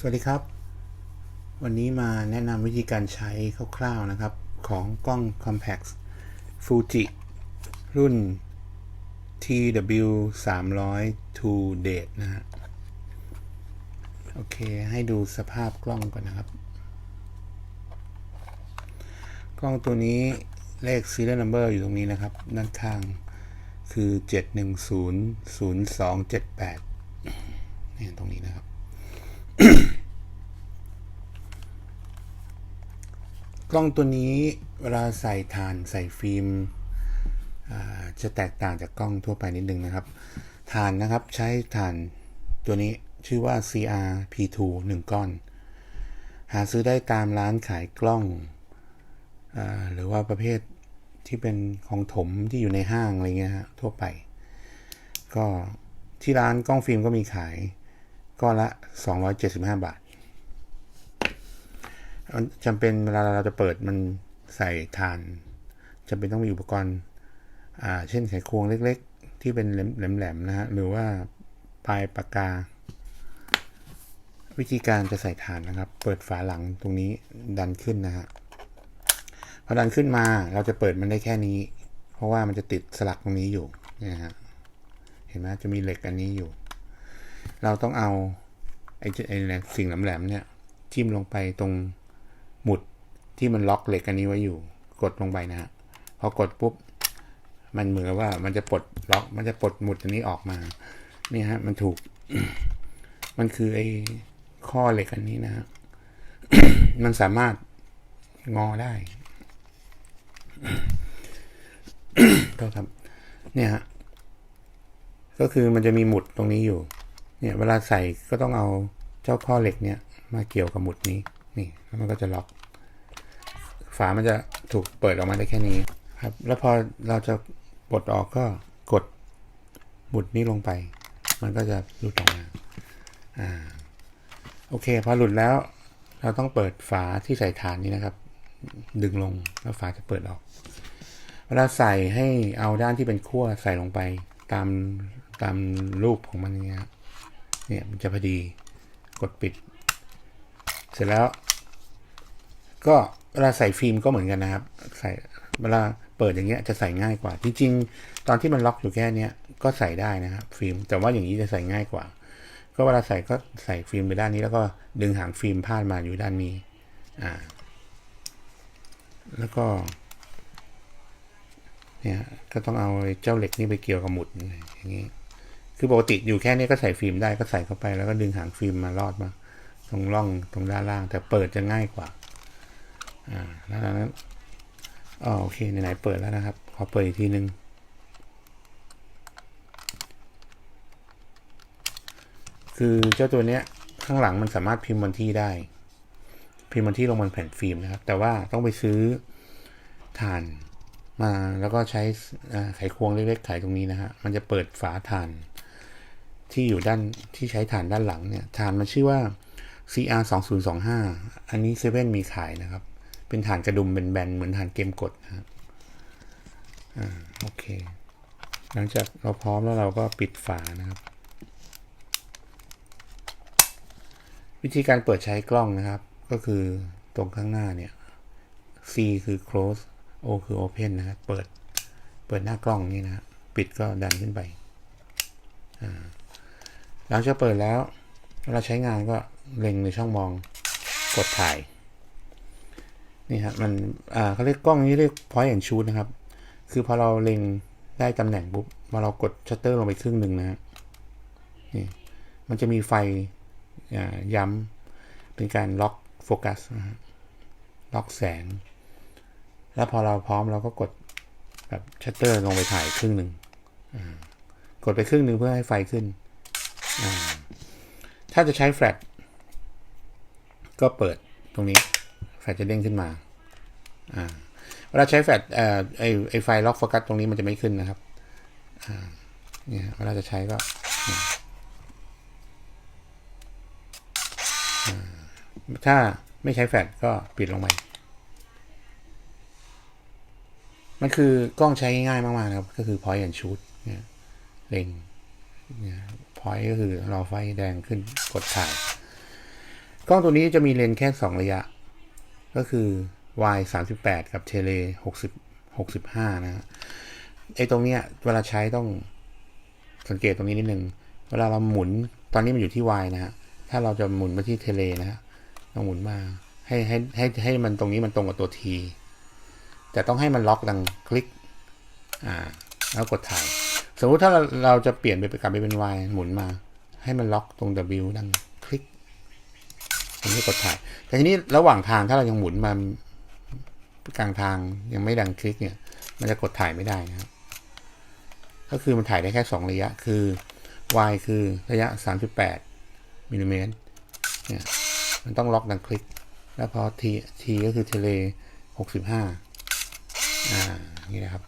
สวัสดีครับ วันนี้มาแนะนำวิธีการใช้คร่าวๆนะครับ ของกล้อง Compact Fuji รุ่น TW 300 2 Date นะฮะโอเค ให้ดูสภาพกล้องก่อนนะครับ กล้องตัวนี้เลข serial number อยู่ตรงนี้นะครับ ด้านข้างคือ 7100278นี่ตรงนี้นะครับ กล้องตัวนี้เวลาใส่ฐานใส่ฟิล์มจะแตกต่างจากกล้องทั่วไปนิดนึงนะครับฐานนะครับใช้ฐานตัวนี้ชื่อว่า CRP2 1 ก้อน หาซื้อได้ตามร้านขายกล้องอหรือว่าประเภทที่เป็นของถมที่อยู่ในห้างอะไรเงี้ยฮะทั่วไป ก็ที่ร้านกล้องฟิล์มก็มีขายก้อนละ 275 บาท จำเป็นเวลาเราจะเปิดมันใส่ฐานจำเป็นต้องมีอุปกรณ์อ่าเช่นไขควงเล็ก ๆ ที่เป็นแหลมๆนะฮะหรือว่าปลายปากกา วิธีการจะใส่ฐานนะครับ เปิดฝาหลังตรงนี้ดันขึ้นนะฮะพอดันขึ้นมาเราจะเปิดมันได้แค่นี้ เพราะว่ามันจะติดสลักตรงนี้อยู่นี่ฮะเห็นไหมจะมีเหล็กอันนี้อยู่ เราต้องเอาไอ้ไอ้สิ่งแหลมๆเนี่ยจิ้มลงไปตรง ที่มันล็อกเหล็กอันนี้ไว้อยู่ กดลงไปนะฮะพอกดปุ๊บ มันเหมือนว่ามันจะปลดล็อก มันจะปลดหมุดอันนี้ออกมา นี่ฮะ มันถูก มันคือไอ้ข้อเหล็กอันนี้นะฮะ มันสามารถงอได้เท่าครับ เนี่ยฮะ ก็คือมันจะมีหมุดตรงนี้อยู่ เนี่ย เวลาใส่ก็ต้องเอาเจ้าข้อเหล็กเนี่ย มาเกี่ยวกับหมุดนี้ นี่ แล้วมันก็จะล็อก ฝามันจะถูกเปิดออกมาได้แค่นี้ครับ แล้วพอเราจะปลดออกก็กดหมุดนี้ลงไป มันก็จะหลุดออกมาอ่าโอเค พอหลุดแล้ว เราต้องเปิดฝาที่ใส่ฐานนี้นะครับ ดึงลงแล้วฝาจะเปิดออก เวลาใส่ให้เอาด้านที่เป็นขั้วใส่ลงไปตามตามรูปของมันเงี้ยครับเนี่ยมันจะพอดีกดปิด เสร็จแล้ว ก็เวลาใส่ฟิล์มก็เหมือนกันนะครับ ใส่เวลาเปิดอย่างเงี้ยจะใส่ง่ายกว่า จริงๆ ตอนที่มันล็อกอยู่แค่เนี้ยก็ใส่ได้นะครับฟิล์ม แต่ว่าอย่างนี้จะใส่ง่ายกว่า ก็เวลาใส่ก็ใส่ฟิล์มไปด้านนี้ แล้วก็ดึงหางฟิล์มพาดมาอยู่ด้านนี้ อ่า แล้วก็ เนี่ยก็ต้องเอาเจ้าเหล็กนี่ไปเกี่ยวกับหมุดอย่างนี้ คือปกติอยู่แค่นี้ก็ใส่ฟิล์มได้ก็ใส่เข้าไป แล้วก็ดึงหางฟิล์มมาลอดมา ตรงร่องตรงด้านล่าง แต่เปิดจะง่ายกว่า อ่าแล้วนั้นอ๋อโอเคไหนๆเปิดแล้วนะครับ ขอเปิดอีกทีนึงคือเจ้าตัวเนี้ยข้างหลังมันสามารถพิมพ์วันที่ได้ พิมพ์วันที่ลงบนแผ่นฟิล์มนะครับ แต่ว่าต้องไปซื้อถ่านมาแล้วก็ใช้ไขควงเล็กๆไขตรงนี้นะฮะมันจะเปิดฝาถ่านที่อยู่ด้านที่ใช้ฐานด้านหลังเนี่ยฐานมันชื่อว่า CR 2 0 2 5อันนี้เซเว่นมีขายนะครับ เป็นฐานกระดุมเป็นแบนเหมือนฐานเกมกดนะครับอ่าโอเค หลังจากเราพร้อมแล้วเราก็ปิดฝานะครับ วิธีการเปิดใช้กล้องนะครับ ก็คือตรงข้างหน้าเนี่ย C คือ close O คือ open นะครับเปิดเปิดหน้ากล้องนี่นะฮะปิดก็ดันขึ้นไปหลังจากเปิดแล้ว เราใช้งานก็เล็งในช่องมองกดถ่าย นี่ฮะมันอ่าเขาเรียกกล้องนี้เรียก point and shoot นะครับ คือพอเราเล็งได้ตำแหน่งปุ๊บพอเรากดชัตเตอร์ลงไปครึ่งหนึ่งนะนี่มันจะมีไฟย้ำเป็นการล็อกโฟกัสล็อกแสง แล้วพอเราพร้อมเราก็กดแบบชัตเตอร์ลงไปถ่ายครึ่งหนึ่งกดไปครึ่งหนึ่งเพื่อให้ไฟขึ้น ถ้าจะใช้แฟลชก็เปิดตรงนี้ แฟลชจะเด้งขึ้นมา เวลาใช้แฟลชไอไอไฟล็อกโฟกัสตรงนี้มันจะไม่ขึ้นนะครับเนี่ยเวลาจะใช้ก็ถ้าไม่ใช้แฟลชก็ปิดลงไปมันคือกล้องใช้ง่ายมากๆนะครับ ก็คือ point and shoot เนี่ยเล็งเนี่ยพอยก็คือรอไฟแดงขึ้นกดถ่าย กล้องตัวนี้จะมีเลนส์แค่สองระยะ ก็คือ y สามสิบแปดกับเทเลหกสิบหกสิบห้านะฮะไอ้ตรงเนี้ยเวลาใช้ต้องสังเกตตรงนี้นิดนึง เวลาเราหมุนตอนนี้มันอยู่ที่ y นะฮะ ถ้าเราจะหมุนมาที่เทเลนะฮะต้องหมุนมาให้ให้ให้ให้มันตรงนี้มันตรงกับตัว t แต่ต้องให้มันล็อกดังคลิก อ่า แล้วกดถ่าย สมมติถ้าเราเราจะเปลี่ยนไปกลับไปเป็น y หมุนมา ให้มันล็อกตรง w ดังคลิกตรงนี้กดถ่าย แต่ทีนี้ระหว่างทางถ้าเรายังหมุนมา กลางทางยังไม่ดังคลิกเนี่ย มันจะกดถ่ายไม่ได้นะครับ ก็คือมันถ่ายได้แค่สองระยะ คือ y คือระยะ 38มิลลิเมตรเนี่ย มันต้องล็อกดังคลิก แล้วพอ t t ก็คือเทเล65 อ่า นี่นะครับ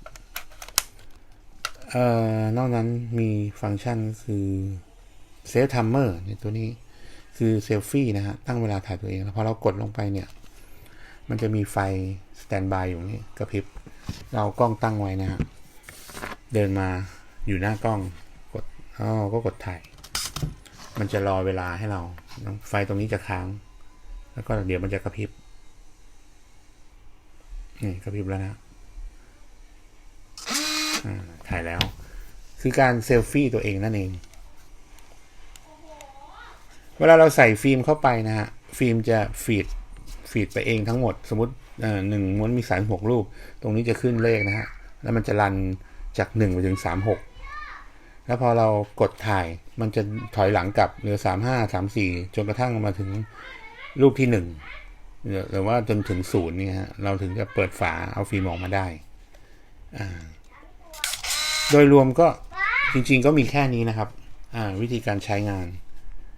เอ่อ นอกนั้นมีฟังก์ชันก็คือเซฟทัมเมอร์ในตัวนี้คือเซลฟี่นะฮะตั้งเวลาถ่ายตัวเอง แล้วพอเรากดลงไปเนี่ย มันจะมีไฟสแตนบายอยู่นี่กระพริบ เรากล้องตั้งไว้นะฮะเดินมาอยู่หน้ากล้องกดอ๋อก็กดถ่าย มันจะรอเวลาให้เรา ไฟตรงนี้จะค้าง แล้วก็เดี๋ยวมันจะกระพริบ นี่กระพริบแล้วนะถ่ายแล้ว คือการเซลฟี่ตัวเองนั่นเอง เวลาเราใส่ฟิล์มเข้าไปนะฮะ ฟิล์มจะฟีด ฟีดไปเองทั้งหมด สมมติหนึ่งม้วนมีสามหกรูป ตรงนี้จะขึ้นเลขนะฮะ แล้วมันจะรันจากหนึ่งไปถึงสามหกแล้วพอเรากดถ่ายมันจะถอยหลังกลับเหลือสามห้าสามสี่จนกระทั่งมาถึงรูปที่หนึ่งหรือว่าจนถึงศูนย์เนี่ยฮะเราถึงจะเปิดฝาเอาฟิล์มออกมาได้ โดยรวมก็จริงๆก็มีแค่นี้นะครับวิธีการใช้งาน